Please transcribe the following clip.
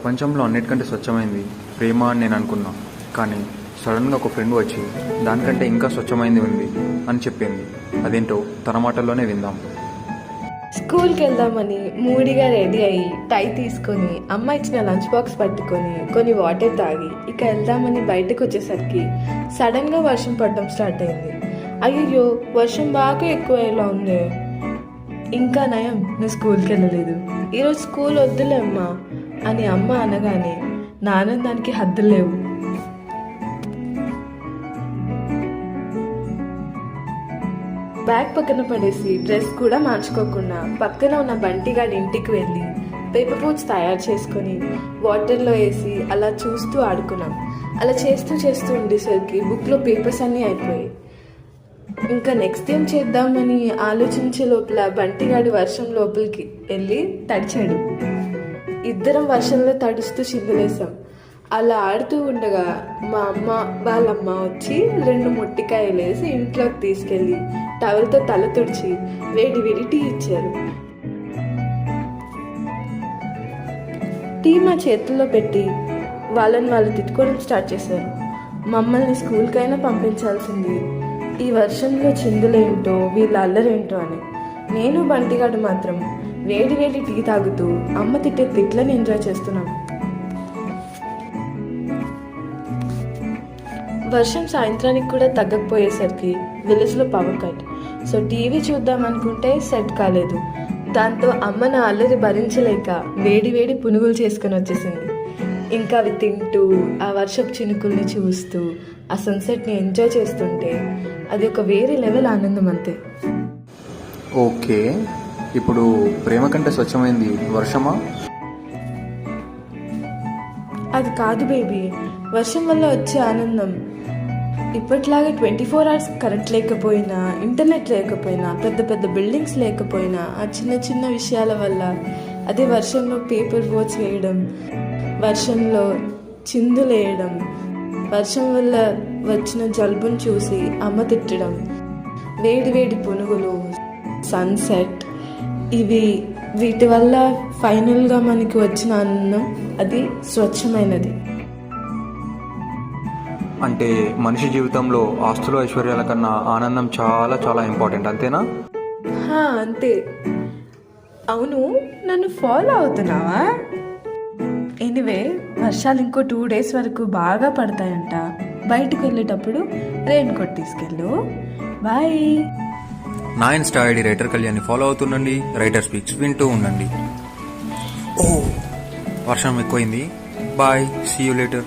ప్రపంచంలో అన్నిటికంటే స్వచ్ఛమైంది ప్రేమ అని నేను అనుకున్నా. కానీ సడన్గా ఒక ఫ్రెండ్ వచ్చి దానికంటే ఇంకా స్వచ్ఛమైంది ఉంది అని చెప్పింది. అదేంటో తన మాటల్లోనే విందాం. స్కూల్కి వెళ్దామని మూడిగా రెడీ అయ్యి టై తీసుకొని అమ్మ ఇచ్చిన లంచ్ బాక్స్ పట్టుకొని కొన్ని వాటర్ తాగి ఇక వెళ్దామని బయటకు వచ్చేసరికి సడన్గా వర్షం పడడం స్టార్ట్ అయింది. అయ్యో వర్షం బాగా ఎక్కువయ్యేలా ఉంది. ఇంకా నయం నువ్వు స్కూల్కి వెళ్ళలేదు ఈరోజు స్కూల్ వద్దులే అమ్మా. అని అమ్మ అనగానే నా ఆనందానికి హద్దులు లేవు. బ్యాగ్ పక్కన పడేసి డ్రెస్ కూడా మార్చుకోకుండా పక్కన ఉన్న బంటిగాడి ఇంటికి వెళ్ళి పేపర్ బోట్స్ తయారు చేసుకొని వాటర్లో వేసి అలా చూస్తూ ఆడుకున్నాం. అలా చేస్తూ చేస్తూ ఉండేసరికి బుక్లో పేపర్స్ అన్నీ అయిపోయాయి. ఇంకా నెక్స్ట్ ఏం చేద్దామని ఆలోచించే లోపల బంటిగాడి వర్షం లోపలికి వెళ్ళి తడిచాడు. ఇద్దరం వర్షంలో తడుస్తూ చిందులేసాం అలా ఆడుతూ ఉండగా మా అమ్మ వాళ్ళమ్మ వచ్చి రెండు మొట్టికాయలు వేసి ఇంట్లోకి తీసుకెళ్ళి టవల్తో తల తుడిచి వేడి వేడి టీ ఇచ్చారు. టీ మా చేతుల్లో పెట్టి వాళ్ళని వాళ్ళు తిట్టుకోవడం స్టార్ట్ చేశారు. మమ్మల్ని స్కూల్కైనా పంపించాల్సింది. ఈ వర్షంలో చిందులేంటో వీళ్ళ అల్లరేంటో అని. నేను బంటిగాడు మాత్రం వేడి వేడి టీ తాగుతూ అమ్మ తిట్టే తిట్లని ఎంజాయ్ చేస్తున్నాం. వర్షం సాయంత్రానికి కూడా తగ్గకపోయేసరికి విలేజ్లో పవర్ కట్ సో టీవీ చూద్దాం అనుకుంటే సెట్ కాలేదు. దాంతో అమ్మ నా అల్లరి భరించలేక వేడి వేడి పునుగులు చేసుకొని వచ్చేసింది. ఇంకా అవి తింటూ ఆ వర్షపు చినుకుల్ని చూస్తూ ఆ సన్సెట్ని ఎంజాయ్ చేస్తుంటే అది ఒక వేరే లెవెల్ ఆనందం అంతే. ఓకే. ఇప్పుడు ప్రేమ కంటే స్వచ్ఛమైంది వర్షమా? అది కాదు బేబీ. వర్షం వల్ల వచ్చే ఆనందం. ఇప్పట్లాగే ట్వంటీ ఫోర్ అవర్స్ కరెంట్ లేకపోయినా ఇంటర్నెట్ లేకపోయినా పెద్ద పెద్ద బిల్డింగ్స్ లేకపోయినా ఆ చిన్న చిన్న విషయాల వల్ల అదే వర్షంలో పేపర్ బోట్స్ వేయడం వర్షంలో చిందులు వేయడం వర్షం వల్ల వచ్చిన జలుబును చూసి అమ్మ తిట్టడం వేడి వేడి పునుగులు సన్సెట్ ఇవి వీటి వల్ల ఫైనల్గా మనకి వచ్చిన ఆనందం అది స్వచ్ఛమైనది. అంటే మనిషి జీవితంలో ఆస్తులు ఐశ్వర్యాల కన్నా ఆనందం చాలా చాలా ఇంపార్టెంట్ అంతేనా? అంతే. అవును నన్ను ఫాలో అవుతున్నావా? ఎనివే వర్షాలు ఇంకో టూ డేస్ వరకు బాగా పడతాయంట. బయటకు వెళ్ళేటప్పుడు రెయిన్ కోట్ తీసుకెళ్ళు. బాయ్ నా ఇన్స్టా ఐడి రైటర్ కళ్యాణ్ని ఫాలో అవుతుండండి. రైటర్ స్పీక్స్ వింటూ ఉండండి. ఓ వర్షం ఎక్కువైంది. Bye see you later